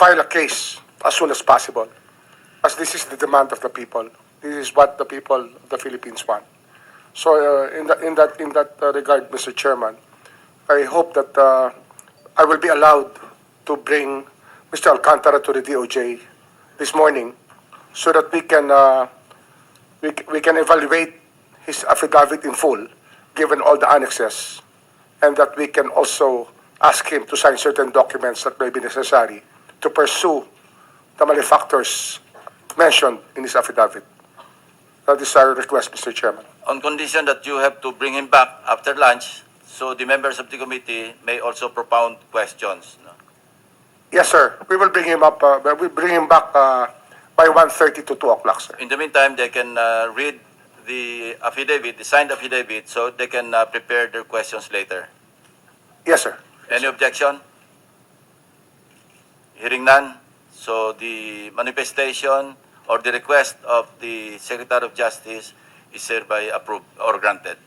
file a case as soon as possible, as this is the demand of the people. This is what the people of the Philippines want. So uh, in, that, in that, in that uh, regard, Mr. Chairman, I hope that uh, I will be allowed to bring Mr. Alcantara to the DOJ this morning so that we can, uh, we, we can evaluate his affidavit in full, given all the annexes, and that we can also ask him to sign certain documents that may be necessary to pursue the malefactors mentioned in this affidavit. That is our request, Mr. Chairman. On condition that you have to bring him back after lunch, so the members of the committee may also propound questions. no? Yes, sir. We will bring him up, uh, we bring him back uh, by 1.30 to 2 o'clock, sir. In the meantime, they can uh, read the affidavit, the signed affidavit, so they can uh, prepare their questions later. Yes, sir. Any objection? Hearing none, so the manifestation or the request of the Secretary of Justice is hereby approved or granted.